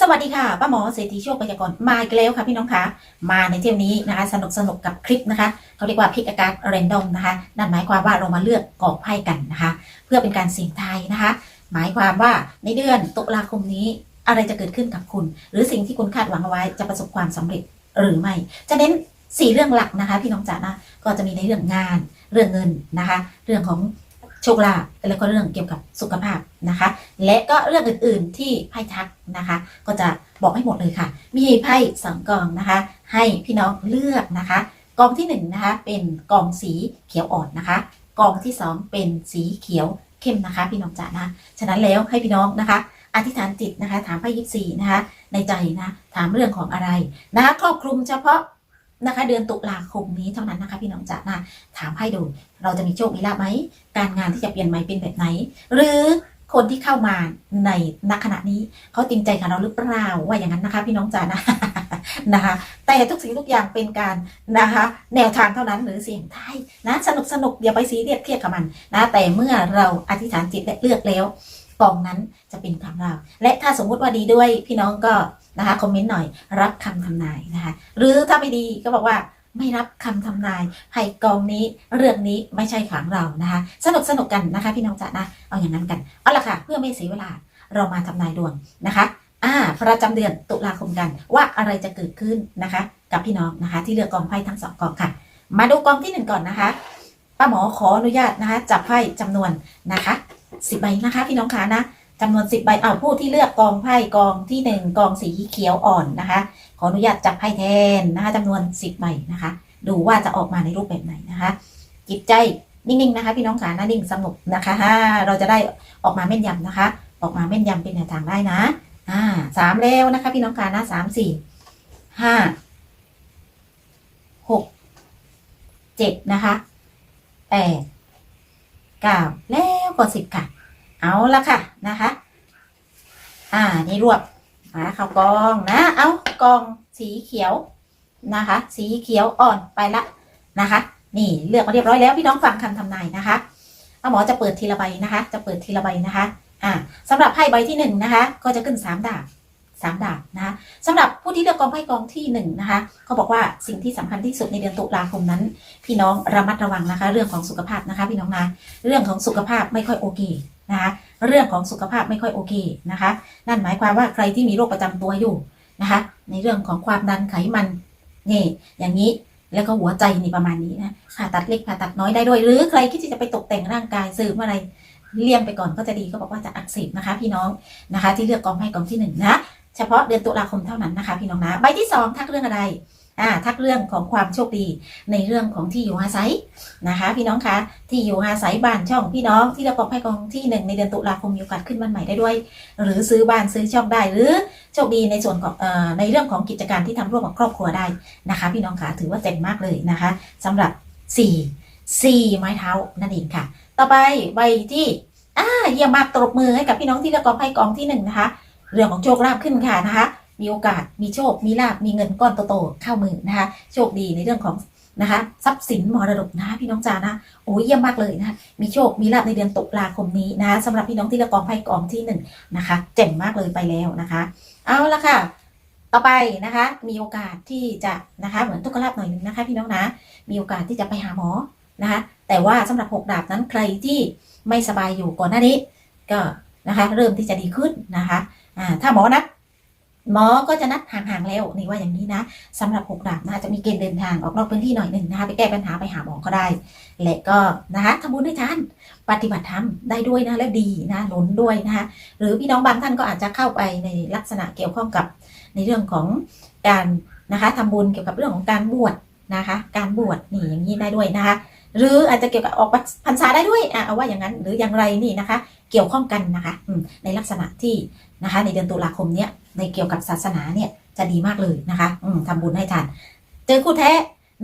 สวัสดีค่ะป้าหมอเศรษฐีโชคพยากรณ์มาอีกแล้วค่ะพี่น้องคะมาในเที่ยวนี้นะคะสนุกสนุกกับคลิปนะคะเขาเรียกว่าพิกอาการเรนดอมนะคะนั่นหมายความว่าเรามาเลือกกองไพ่กันนะคะ เพื่อเป็นการเสี่ยงทายนะคะ หมายความว่าในเดือนตุลาคมนี้อะไรจะเกิดขึ้นกับคุณ หรือสิ่งที่คุณคาดหวังเอาไว้จะประสบความสำเร็จหรือไม่ จะเน้นสี่เรื่องหลักนะคะ พี่น้องจ๋านะก็จะมีในเรื่องงาน เรื่องเงินนะคะ เรื่องของ โชคลาภแล้วก็เรื่องเกี่ยวกับสุขภาพนะคะ และก็เรื่องอื่นๆที่ไพ่ทักนะคะ ก็จะบอกให้หมดเลยค่ะ มีไพ่สองกองนะคะ ให้พี่น้องเลือกนะคะ กองที่หนึ่งนะคะเป็นกองสีเขียวอ่อนนะคะ กองที่สองเป็นสีเขียวเข้มนะคะ พี่น้องจ๋านะฉะนั้นแล้วให้พี่น้องนะคะอธิษฐานจิตนะคะ ถามไพ่ยิปซีนะคะ ในใจนะ ถามเรื่องของอะไรนะคะครอบคลุมเฉพาะ นะคะ เดือนตุลาคมนี้เท่านั้นนะคะ พี่น้องจ๋านะถามไพ่ดู เราจะมีโชคมีลาภไหม การงานที่จะเปลี่ยนใหม่เป็นแบบไหน หรือคนที่เข้ามาในณขณะนี้เขาจริงใจกับเราหรือเปล่าว่าอย่างนั้นนะคะ พี่น้องจ๋านะนะคะ แต่ทุกสิ่งทุกอย่างเป็นการนะคะ แนวทางเท่านั้นหรือเสียงไทายนะสนุกสนุกอย่าไปซีเรียสเครียดกับมันนะแต่เมื่อเราอธิษฐานจิตและเลือกแล้ว กองนั้นจะเป็นของเรา และถ้าสมมุติว่าดีด้วยพี่น้องก็นะคะคอมเมนต์หน่อยรับคำทำนายนะคะ หรือถ้าไม่ดีก็บอกว่าไม่รับคำทำนายให้กองนี้เรื่องนี้ไม่ใช่ของเรานะคะ สนุกสนุกกันนะคะ พี่น้องจ๋านะเอาอย่างนั้นกันเอาละค่ะเพื่อไม่เสียเวลาเรามาทำนายดวงนะคะอ่าประจำเดือนตุลาคมกันว่าอะไรจะเกิดขึ้นนะคะ กับพี่น้องนะคะ ที่เลือกกองไพ่ทั้งสองกองค่ะ มาดูกองที่หนึ่งก่อนนะคะป้าหมอขออนุญาตนะคะจับไพ่จำนวนนะคะ สิบใบนะคะพี่น้องคะนะจำนวนสิบใบเอาผู้ที่เลือกกองไพ่กองที่หนึ่งกองสีเขียวอ่อนนะคะ ขออนุญาตจับไพ่แทนนะคะจำนวนสิบใบนะคะ ดูว่าจะออกมาในรูปแบบไหนนะคะจิตใจนิ่งๆนะคะ พี่น้องขานะนิ่งสงบนะคะฮ่าเราจะได้ออกมาแม่นยำนะคะ ออกมาแม่นยำเป็นแนวทางได้นะอ่าสามแล้วนะคะ พี่น้องขานะสามสี่ห้าหกเจ็ดนะคะแปด เก้าแล้วก็สิบค่ะ เอาละค่ะนะคะ อ่านี่รวบมาเข้ากองนะ เอากองสีเขียวนะคะ สีเขียวอ่อนไปละนะคะ นี่เลือกมาเรียบร้อยแล้วพี่น้องฟังคำทำนายนะคะป้าหมอจะเปิดทีละใบนะคะ จะเปิดทีละใบนะคะ อ่าสำหรับไพ่ใบที่หนึ่งนะคะ ก็จะขึ้นสามดาบ สามดาบนะคะสำหรับผู้ที่เลือกกองไพ่กองที่หนึ่งนะคะเขาบอกว่าสิ่งที่สำคัญที่สุดในเดือนตุลาคมนั้น พี่น้องระมัดระวังนะคะ เรื่องของสุขภาพนะคะพี่น้องนะเรื่องของสุขภาพไม่ค่อยโอเคนะคะเรื่องของสุขภาพไม่ค่อยโอเคนะคะ นั่นหมายความว่าใครที่มีโรคประจำตัวอยู่นะคะ ในเรื่องของความดันไขมันนี่อย่างนี้แล้วก็หัวใจนี่ประมาณนี้นะผ่าตัดเล็กผ่าตัดน้อยได้ด้วย หรือใครคิดที่จะไปตกแต่งร่างกายเสริมอะไรเลี่ยงไปก่อนก็จะดีก็บอกว่าจะอักเสบนะคะ พี่น้องนะคะ ที่เลือกกองไพ่กองที่หนึ่งนะ เฉพาะเดือนตุลาคมเท่านั้นนะคะพี่น้องนะใบที่สองทักเรื่องอะไรอ่าทักเรื่องของความโชคดีในเรื่องของที่อยู่อาศัยนะคะ พี่น้องคะที่อยู่อาศัยบ้านช่องพี่น้องที่เลือกกองไพ่กองที่หนึ่งในเดือนตุลาคมมีโอกาสขึ้นบ้านใหม่ได้ด้วย หรือซื้อบ้านซื้อช่องได้หรือโชคดีในส่วนของเอ่อในเรื่องของกิจการที่ทำร่วมกับครอบครัวได้นะคะ พี่น้องคะถือว่าเจ๋งมากเลยนะคะสำหรับสี่สี่ไม้เท้านั่นเองค่ะ ต่อไปใบที่อ่าเยี่ยมมากตบมือให้กับพี่น้องที่เลือกกองไพ่กองที่หนึ่งนะคะ เรื่องของโชคลาภขึ้นค่ะนะคะ มีโอกาสมีโชค มีลาภมีเงินก้อนโตๆเข้ามือนะคะ โชคดีในเรื่องของนะคะทรัพย์สินมรดกนะคะพี่น้องจานะโอ้ยเยี่ยมมากเลยนะคะมีโชคมีลาภในเดือนตุลาคมนี้นะะสำหรับพี่น้องที่ลือกองไพ่กองที่หนึ่งนะคะเจ๋งมากเลยไปแล้วนะคะ เอาละค่ะ ต่อไปนะคะ มีโอกาสที่จะนะคะเหมือนทุกขลาภหน่อยหนึงนะคะ พี่น้องนะ มีโอกาสที่จะไปหาหมอนะคะ แต่ว่าสำหรับหกดาบนั้นใครที่ไม่สบายอยู่ก่อนหน้านี้ ก็นะคะ เริ่มที่จะดีขึ้นนะคะ อ่าถ้าหมอนัดหมอก็จะนัดห่างๆแล้วนี่ว่าอย่างนี้นะสำหรับหกดาบนะจะมีเกณฑ์เดินทางออกนอกพื้นที่หน่อยหนึ่งนะคะไปแก้ปัญหาไปหาหมอก็ได้ และก็นะคะทำบุญด้วยทานปฏิบัติธรรมได้ด้วยนะแล้วดีนะหนุนด้วยนะคะหรือพี่น้องบางท่านก็อาจจะเข้าไปในลักษณะเกี่ยวข้องกับในเรื่องของการนะคะทำบุญเกี่ยวกับเรื่องของการบวชนะคะ การบวชนี่อย่างนี้ได้ด้วยนะคะ หรืออาจจะเกี่ยวกับออกพรรษาได้ด้วยอะเอาว่าอย่างนั้นหรืออย่างไรนี่นะคะ เกี่ยวข้องกันนะคะในลักษณะที่นะคะ ในเดือนตุลาคมเนี้ยในเกี่ยวกับศาสนาเนี่ยจะดีมากเลยนะคะอืมทำบุญให้ทานเจอคู่แท้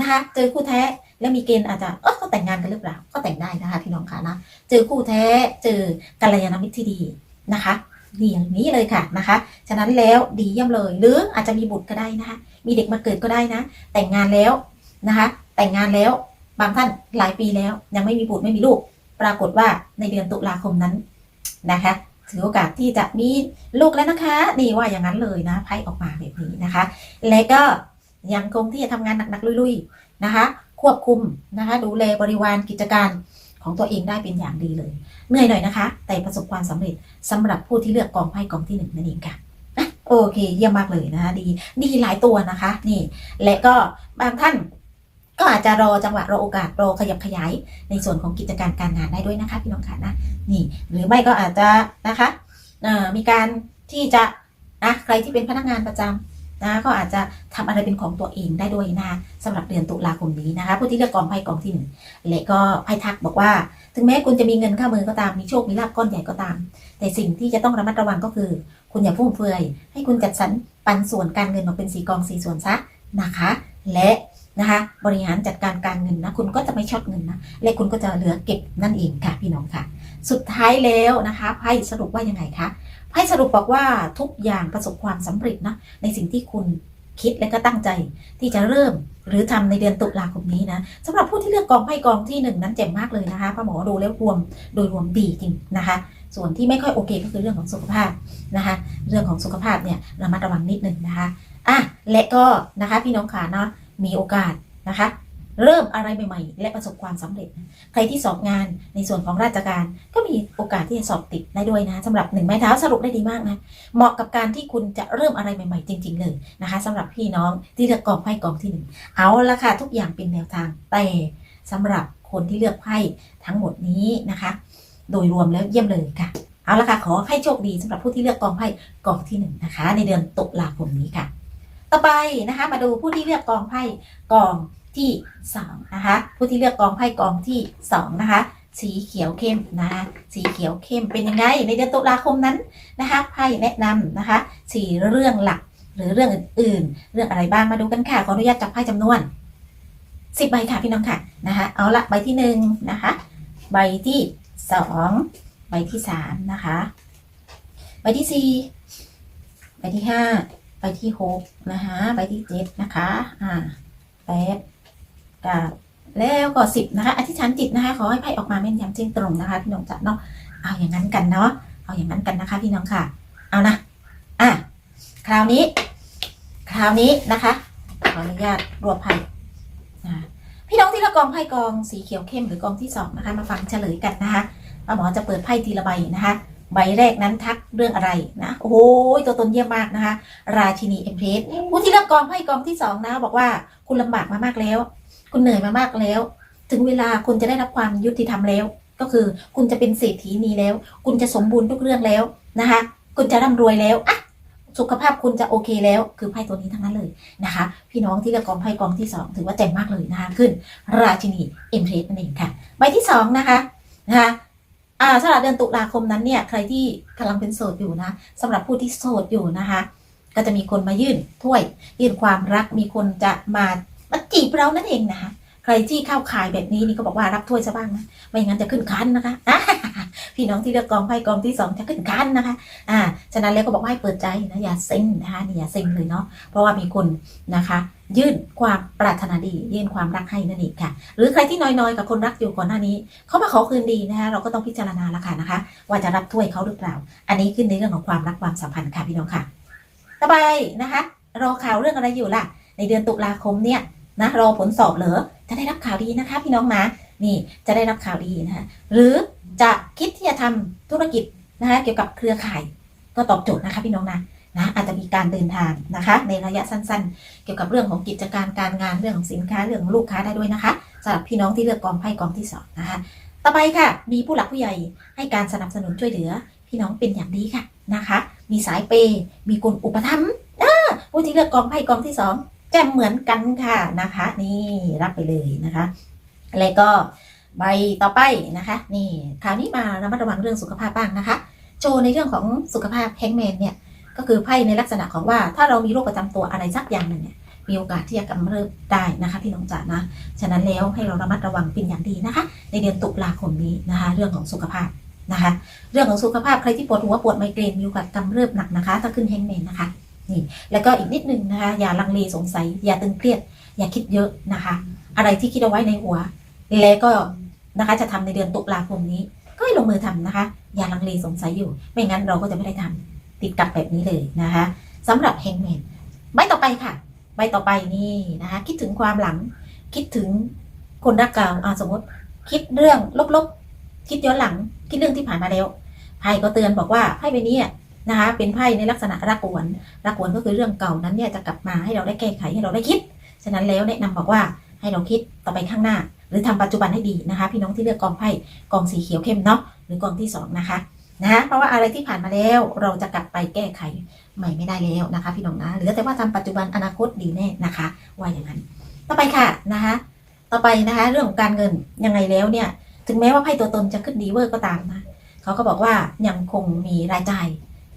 นะคะ เจอคู่แท้แล้วมีเกณฑ์อาจจะเออเขาแต่งงานกันหรือเปล่า ก็แต่งได้นะคะพี่น้องคะนะเจอคู่แท้เจอกัลยาณมิตรที่ดีนะคะดีอย่างนี้เลยค่ะนะคะ ฉะนั้นแล้วดีเยี่ยมเลย หรืออาจจะมีบุตรก็ได้นะคะ มีเด็กมาเกิดก็ได้นะ แต่งงานแล้วนะคะ แต่งงานแล้ว บางท่านหลายปีแล้ว ยังไม่มีบุตรไม่มีลูก ปรากฏว่าในเดือนตุลาคมนั้นนะคะถือโอกาสที่จะมีลูกแล้วนะคะนี่ว่าอย่างนั้นเลยนะไพ่ออกมาแบบนี้นะคะ และก็ยังคงที่จะทำงานหนักๆลุยๆนะคะ ควบคุมนะคะ ดูแลบริวารกิจการของตัวเองได้เป็นอย่างดีเลย เหนื่อยหน่อยนะคะ แต่ประสบความสำเร็จสำหรับผู้ที่เลือกกองไพ่กองที่หนึ่งนั่นเองค่ะโอเค เยี่ยมมากเลยนะคะดีดีหลายตัวนะคะ นี่ และก็บางท่าน ก็อาจจะรอจังหวะรอโอกาสรอขยับขยายในส่วนของกิจการการงานได้ด้วยนะคะพี่น้องค่ะนะนี่หรือไม่ก็อาจจะนะคะมีการที่จะนะใครที่เป็นพนักงานประจำนะก็อาจจะทำอะไรเป็นของตัวเองได้ด้วยนะคะสำหรับเดือนตุลาคมนี้นะคะผู้ที่เลือกกองไพ่กองที่หนึ่งและก็ไพ่ทักบอกว่า ถึงแม้คุณจะมีเงินเข้ามือก็ตามมีโชคมีลาภก้อนใหญ่ก็ตาม แต่สิ่งที่จะต้องระมัดระวังก็คือ คุณอย่าฟุ่มเฟือยให้คุณจัดสรรปันส่วนการเงินออกเป็นสีกองสีส่วนซะนะคะ และ นะคะ บริหารจัดการการเงินนะ คุณก็จะไม่ช็อตเงินนะ และคุณก็จะเหลือเก็บนั่นเองค่ะ พี่น้องค่ะ สุดท้ายแล้วนะคะไพ่สรุปว่ายังไงคะไพ่สรุปบอกว่าทุกอย่างประสบความสำเร็จนะในสิ่งที่คุณคิดและก็ตั้งใจที่จะเริ่มหรือทำในเดือนตุลาคมนี้นะสำหรับผู้ที่เลือกกองไพ่กองที่หนึ่งนั้นเจ๋งมากเลยนะคะพ่อหมอดูแล้วรวมโดยรวมดีจริงนะคะ ส่วนที่ไม่ค่อยโอเคก็คือเรื่องของสุขภาพนะคะ เรื่องของสุขภาพเนี่ยระมัดระวังนิดหนึ่งนะคะอะและก็นะคะพี่น้องขาเนาะ มีโอกาสนะคะ เริ่มอะไรใหม่ๆ และประสบความสำเร็จ ใครที่สอบงานในส่วนของราชการก็มีโอกาสที่จะสอบติดได้ด้วยนะสำหรับหนึ่งไม้เท้าสรุปได้ดีมากนะเหมาะกับการที่คุณจะเริ่มอะไรใหม่ๆ จริง ๆ เลยนะคะสำหรับพี่น้องที่เลือกกองไพ่กองที่หนึ่งเอาละค่ะทุกอย่างเป็นแนวทางแต่สำหรับคนที่เลือกไพ่ทั้งหมดนี้นะคะ โดยรวมแล้วเยี่ยมเลยค่ะ เอาละค่ะ ขอให้โชคดีสำหรับผู้ที่เลือกกองไพ่กองที่หนึ่งนะคะ ในเดือนตุลาคมนี้ค่ะ ต่อไปนะคะ มาดูผู้ที่เลือกกองไพ่กองที่สองนะคะ ผู้ที่เลือกกองไพ่กองที่สองนะคะ สีเขียวเข้มนะคะสีเขียวเข้มเป็นยังไงในเดือนตุลาคมนั้นนะคะไพ่แนะนำนะคะสี่เรื่องหลักหรือเรื่องอื่นๆ เรื่องอะไรบ้างมาดูกันค่ะขออนุญาตจับไพ่จำนวนสิบใบค่ะพี่น้องค่ะนะคะเอาละใบที่หนึ่งนะคะ ใบที่สองใบที่สามนะคะ ใบที่สี่ใบที่ห้า ใบที่หกนะคะใบที่เจ็ดนะคะ อ่าแปดเก้าแล้วก็สิบนะคะอธิษฐานจิตนะคะขอให้ไพ่ออกมาแม่นยำเที่ยงตรงนะคะพี่น้องจ๋าเนาะเอาอย่างนั้นกันเนาะเอาอย่างนั้นกันนะคะพี่น้องค่ะ เอานะอะคราวนี้ คราวนี้นะคะขออนุญาตรวบไพ่พี่น้องที่ละกองไพ่กองสีเขียวเข้มหรือกองที่สองนะคะ มาฟังเฉลยกันนะคะป้าหมอจะเปิดไพ่ทีละใบนะคะ ใบแรกนั้นทักเรื่องอะไรนะโอ้โหตัวตนเยี่ยมมากนะคะ ราชินีเอ็มเพสผู้ที่เลือกกองไพ่กองที่สองนะบอกว่าคุณลำบากมามากแล้ว คุณเหนื่อยมามากแล้ว ถึงเวลาคุณจะได้รับความยุติธรรมแล้ว ก็คือคุณจะเป็นเศรษฐีนีแล้ว คุณจะสมบูรณ์ทุกเรื่องแล้วนะคะ คุณจะร่ำรวยแล้วอะสุขภาพคุณจะโอเคแล้วคือไพ่ตัวนี้ทั้งนั้นเลยนะคะ พี่น้องที่เลือกกองไพ่กองที่สองถือว่าเจ๋งมากเลยนะคะขึ้น ราชินีเอ็มเพรสนั่นเองค่ะ ใบที่สองนะคะนะคะ อ่าสำหรับเดือนตุลาคมนั้นเนี่ยใครที่กำลังเป็นโสดอยู่นะสำหรับผู้ที่โสดอยู่นะคะ ก็จะมีคนมายื่นถ้วย ยื่นความรักมีคนจะมามาจีบเรานั่นเองนะคะใครที่เข้าขายแบบนี้นี่ก็บอกว่ารับถ้วยซะบ้างนะไม่อย่างนั้นจะขึ้นคันนะคะอ่าพี่น้องที่เลือกกองไพ่กองที่สองจะขึ้นคันนะคะอ่าฉะนั้นแล้วก็บอกว่าให้เปิดใจนะอย่าเซ็งนะคะนี่อย่าเซ็งเลยเนาะเพราะว่ามีคนนะคะ ยื่นความปรารถนาดียื่นความรักให้นั่นเองค่ะ หรือใครที่น้อยๆ กับคนรักอยู่ก่อนหน้านี้เขามาขอคืนดีนะคะเราก็ต้องพิจารณาล้วค่ะนะคะ ว่าจะรับถ้วยเขาหรือเปล่า อันนี้ขึ้นในเรื่องของความรักความสัมพันธ์ค่ะพี่น้องค่ะ ต่อไปนะคะรอข่าวเรื่องอะไรอยู่ล่ะ ในเดือนตุลาคมเนี่ยนะรอผลสอบเหรอจะได้รับข่าวดีนะคะ พี่น้องนะนี่จะได้รับข่าวดีนะคะหรือจะคิดที่จะทำธุรกิจนะคะเกี่ยวกับเครือข่ายก็ตอบโจทย์นะคะพี่น้องนะ นะอาจจะมีการเดินทางนะคะ ในระยะสั้นๆ เกี่ยวกับเรื่องของกิจการการงานเรื่องของสินค้าเรื่องของลูกค้าได้ด้วยนะคะสำหรับพี่น้องที่เลือกกองไพ่กองที่สองนะคะ ต่อไปค่ะ มีผู้หลักผู้ใหญ่ให้การสนับสนุนช่วยเหลือ พี่น้องเป็นอย่างดีค่ะนะคะ มีสายเปย์มีคนอุปถัมภ์อ่าผู้ที่เลือกกองไพ่กองที่สองแจ่มเหมือนกันค่ะนะคะ นี่รับไปเลยนะคะ แล้วก็ใบต่อไปนะคะ นี่คราวนี้มาระมัดระวังเรื่องสุขภาพบ้างนะคะโชว์ในเรื่องของสุขภาพแฮงแมนเนี่ย ก็คือไพ่ในลักษณะของว่าถ้าเรามีโรคประจำตัวอะไรสักอย่างหนึ่งเนี่ยมีโอกาสที่จะกำเริบได้นะคะพี่น้องจ๋านะฉะนั้นแล้วให้เราระมัดระวังเป็นอย่างดีนะคะ ในเดือนตุลาคมนี้นะคะ เรื่องของสุขภาพนะคะ เรื่องของสุขภาพใครที่ปวดหัวปวดไมเกรนมีโอกาสกำเริบหนักนะคะ ถ้าขึ้นแฮงแมนนะคะนี่แล้วก็อีกนิดนึงนะคะ อย่าลังเลสงสัย อย่าตึงเครียด อย่าคิดเยอะนะคะ อะไรที่คิดเอาไว้ในหัว แล้วก็นะคะจะทำในเดือนตุลาคมนี้ ก็ให้ลงมือมือทำนะคะ อย่าลังเลสงสัยอยู่ ไม่งั้นเราก็จะไม่ได้ทำ ติดกับแบบนี้เลยนะคะสำหรับแฮงแมนใบต่อไปค่ะ ใบต่อไปนี่นะคะ คิดถึงความหลัง คิดถึงคนรักเก่าอ่าสมมติ คิดเรื่องลบๆ คิดย้อนหลัง คิดเรื่องที่ผ่านมาแล้วไพ่ก็เตือนบอกว่าไพ่ใบนี้นะคะ เป็นไพ่ในลักษณะรักวนรักวนก็คือเรื่องเก่านั้นเนี่ยจะกลับมาให้เราได้แก้ไขให้เราได้คิด ฉะนั้นแล้วแนะนำบอกว่าให้เราคิดต่อไปข้างหน้า หรือทำปัจจุบันให้ดีนะคะ พี่น้องที่เลือกกองไพ่กองสีเขียวเข้มเนาะหรือกองที่สองนะคะ นะเพราะว่าอะไรที่ผ่านมาแล้วเราจะกลับไปแก้ไขใหม่ไม่ได้แล้วนะคะ พี่น้องนะเหลือแต่ว่าทำปัจจุบันอนาคตดีแน่นะคะว่าอย่างนั้น ต่อไปค่ะนะคะ ต่อไปนะคะ เรื่องของการเงินยังไงแล้วเนี่ย ถึงแม้ว่าไพ่ตัวตนจะขึ้นดีเวอร์ก็ตามนะเขาก็บอกว่ายังคงมีรายจ่าย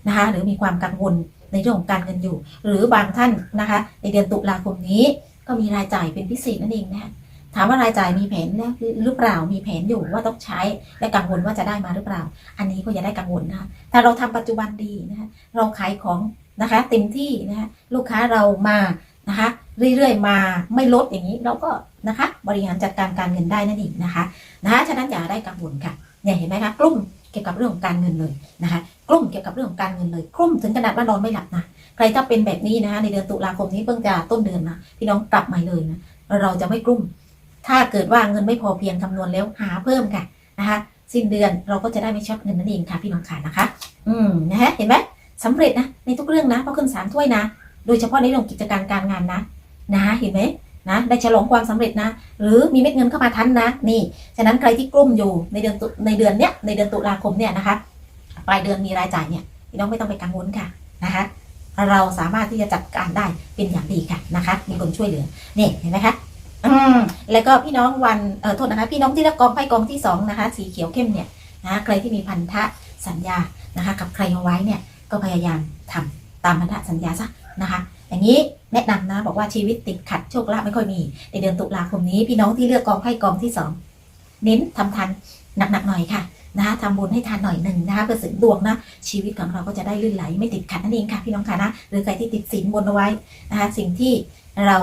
นะคะ หรือมีความกังวลในเรื่องของการเงินอยู่ หรือบางท่านนะคะ ในเดือนตุลาคมนี้ก็มีรายจ่ายเป็นพิเศษนั่นเองนะคะ ถามว่ารายจ่ายมีแผนแล้วหรือเปล่ามีแผนอยู่ว่าต้องใช้และกังวลว่าจะได้มาหรือเปล่า อันนี้ก็อย่าได้กังวลนะคะถ้าเราทำปัจจุบันดีนะคะเราขายของนะคะเต็มที่นะคะลูกค้าเรามานะคะเรื่อยๆมาไม่ลดอย่างนี้เราก็นะคะบริหารจัดการการเงินได้นั่นเองนะคะนะคะฉะนั้นอย่าได้กังวลค่ะเนี่ยเห็นไหมคะกลุ่มเกี่ยวกับเรื่องของการเงินเลยนะคะกลุ่มเกี่ยวกับเรื่องของการเงินเลยกลุ่มถึงขนาดว่านอนไม่หลับนะใครถ้าเป็นแบบนี้นะคะในเดือนตุลาคมนี้เพิ่งจะต้นเดือนนะพี่น้องกลับมาเลยนะเราจะไม่กลุ่ม ถ้าเกิดว่าเงินไม่พอเพียงคำนวณแล้วหาเพิ่มค่ะนะคะสิ้นเดือนเราก็จะได้ไม่ช็อตเงินนั่นเองค่ะพี่น้องค่ะนะคะ อืมนะฮะเห็นไหมสำเร็จนะในทุกเรื่องนะเพราะขึ้นสามถ้วยนะ โดยเฉพาะในเรื่องกิจการการงานนะ นะ เห็นไหมนะได้ฉลองความสำเร็จนะ หรือมีเม็ดเงินเข้ามาทันนะ นี่ ฉะนั้นใครที่กลุ้มอยู่ในเดือนในเดือนเนี้ยในเดือนตุลาคมเนี่ยนะคะปลายเดือนมีรายจ่ายเนี่ยพี่น้องไม่ต้องไปกังวลค่ะนะคะเราสามารถที่จะจัดการได้เป็นอย่างดีค่ะนะคะ มีคนช่วยเหลือนี่เห็นไหมคะ แล้วก็พี่น้องวันเออโทษนะคะ พี่น้องที่เลือกกองไพ่กองที่สองนะคะ สีเขียวเข้มเนี่ยนะใครที่มีพันธะสัญญานะคะ กับใครเอาไว้เนี่ยก็พยายามทำตามพันธะสัญญาซะนะคะ อย่างนี้แนะนำนะบอกว่าชีวิตติดขัดโชคลาภไม่ค่อยมี ในเดือนตุลาคมนี้ พี่น้องที่เลือกกองไพ่กองที่สองเน้นทำทันหนักๆหน่อยค่ะนะคะทำบุญให้ทานหน่อยหนึ่งนะคะเพื่อเสริมดวงนะชีวิตของเราก็จะได้ลื่นไหลไม่ติดขัดนั่นเองค่ะพี่น้องค่ะนะหรือใครที่ติดสินบนเอาไว้นะคะสิ่งที่เรา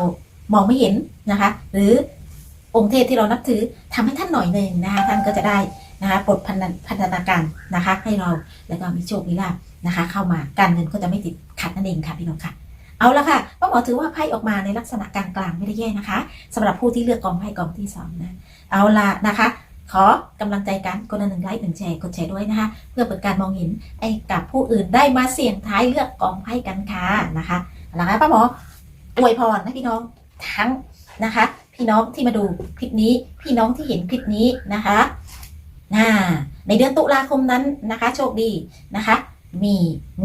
มองไม่เห็นนะคะ หรือองค์เทพที่เรานับถือทำให้ท่านหน่อยหนึ่งนะคะท่านก็จะได้นะคะปลดพันธพันธนาการนะคะ ให้เราแล้วก็มีโชคมีลาภนะคะ เข้ามาการเงินก็จะไม่ติดขัดนั่นเองค่ะพี่น้องค่ะเอาละค่ะป้าหมอถือว่าไพ่ออกมาในลักษณะกลางๆไม่ได้แย่นะคะสำหรับผู้ที่เลือกกองไพ่กองที่สองนะเอาละนะคะ ขอกำลังใจกันคนละหนึ่งไลค์หนึ่งแชร์กดแชร์ด้วยนะคะ เพื่อเปิดการมองเห็นไอ้กับผู้อื่นได้มาเสี่ยงท้ายเลือกกองไพ่กันค่ะนะคะเอาละค่ะป้าหมออวยพรนะพี่น้อง ทั้งนะคะ พี่น้องที่มาดูคลิปนี้พี่น้องที่เห็นคลิปนี้นะคะน่าในเดือนตุลาคมนั้นนะคะ โชคดีนะคะ มี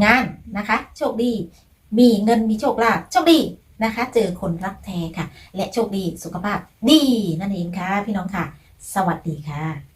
งานนะคะ โชคดี มีเงินมีโชคลาภโชคดีนะคะ เจอคนรักแท้ค่ะ และโชคดีสุขภาพดีนั่นเองค่ะ พี่น้องค่ะ สวัสดีค่ะ